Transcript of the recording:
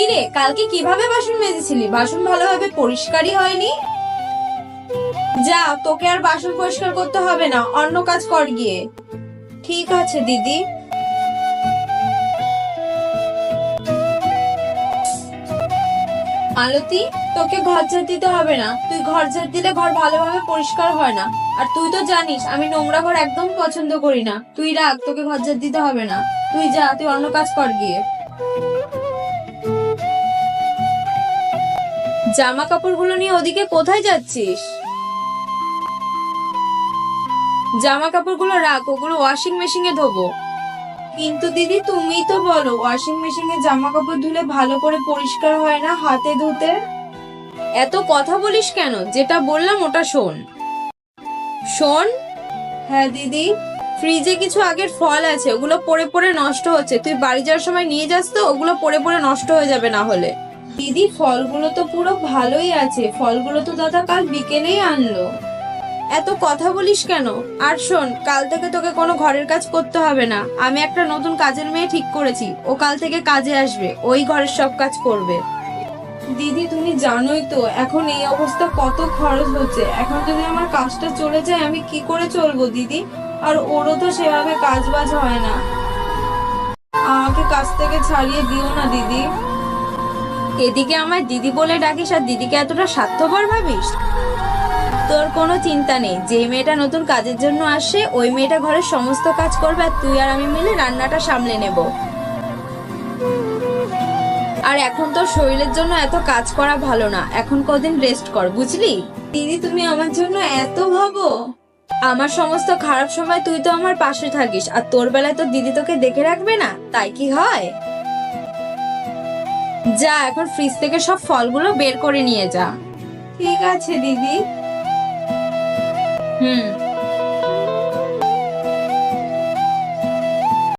কি রে? কালকে কীভাবে বাসন মেজেছিলি? বাসন ভালোভাবে পরিষ্কারই হয়নি? যা, তোকে আর বাসন পরিষ্কার করতে হবে না, অন্য কাজ কর গিয়ে। ঠিক আছে, দিদি। মালতী তোকে ঘর ঝাড় দিতে হবে না। তুই ঘর ঝাড় দিলে ঘর ভালোভাবে পরিষ্কার হয় না। আর তুই তো জানিস, আমি নোংরা ঘর একদম পছন্দ করি না। তুই রাখ, তোকে ঘর ঝাড় দিতে হবে না। তুই যা, তুই অন্য কাজ কর গিয়ে। জামা কাপড়গুলো নিয়ে ওদিকে কোথায় যাচ্ছিস? জামা কাপড়গুলো রাখ, ওগুলো ওয়াশিং মেশিনে ধোবো। কিন্তু দিদি তুমি তো বলো ওয়াশিং মেশিনে জামা কাপড় ধুলে ভালো করে পরিষ্কার হয় না হাতে ধুতে? এত কথা বলিস কেন? যেটা বললাম ওটা শোন। শোন? হ্যাঁ দিদি ফ্রিজে কিছু আগের ফল আছে, ওগুলো পরে পরে নষ্ট হচ্ছে। তুই বাড়ি যাওয়ার সময় নিয়ে যাস তো, ওগুলো পরে পরে নষ্ট হয়ে যাবে না হলে। দিদি, ফলগুলো তো পুরো ভালোই আছে। ফলগুলো তো দাদা কাল বিকেলেই আনলো। এত কথা বলিস কেন? আর শোন, কাল থেকে তোকে কোনো ঘরের কাজ করতে হবে না। আমি একটা নতুন কাজের মেয়ে ঠিক করেছি। ও কাল থেকে কাজে আসবে। ওই ঘরের সব কাজ করবে। দিদি, তুমি জানোই তো, এখন এই অবস্থা কত খরচ হচ্ছে। এখন যদি আমার কাজটা চলে যায়, আমি কি করে চলবো দিদি? আর ওরও তো সেভাবে কাজ বাজ হয় না। আমাকে কাজ থেকে ছাড়িয়ে দিও না দিদি। এদিকে আমার দিদি বলে ডাকিস আর দিদিকে এতটা স্বার্থপর ভাবিস? তোর কোনো চিন্তা নেই। যে মেয়েটা নতুন কাজের জন্য আসে, ওই মেয়েটা ঘরের সমস্ত কাজ করবে আর তুই আর আমি মিলে রান্নাটা সামলে নেব। আর এখন তোর শরীরের জন্য এত কাজ করা ভালো না। এখন কদিন রেস্ট কর, বুঝলি? দিদি, তুমি আমার জন্য এত ভাবো। আমার সমস্ত খারাপ সময় তুই তো আমার পাশে থাকিস, আর তোর বেলায় তো দিদি তোকে দেখে রাখবে না? তাই কি হয়? যা এখন ফ্রিজ থেকে সব ফলগুলো বের করে নিয়ে যা। ঠিক আছে দিদি। হুম।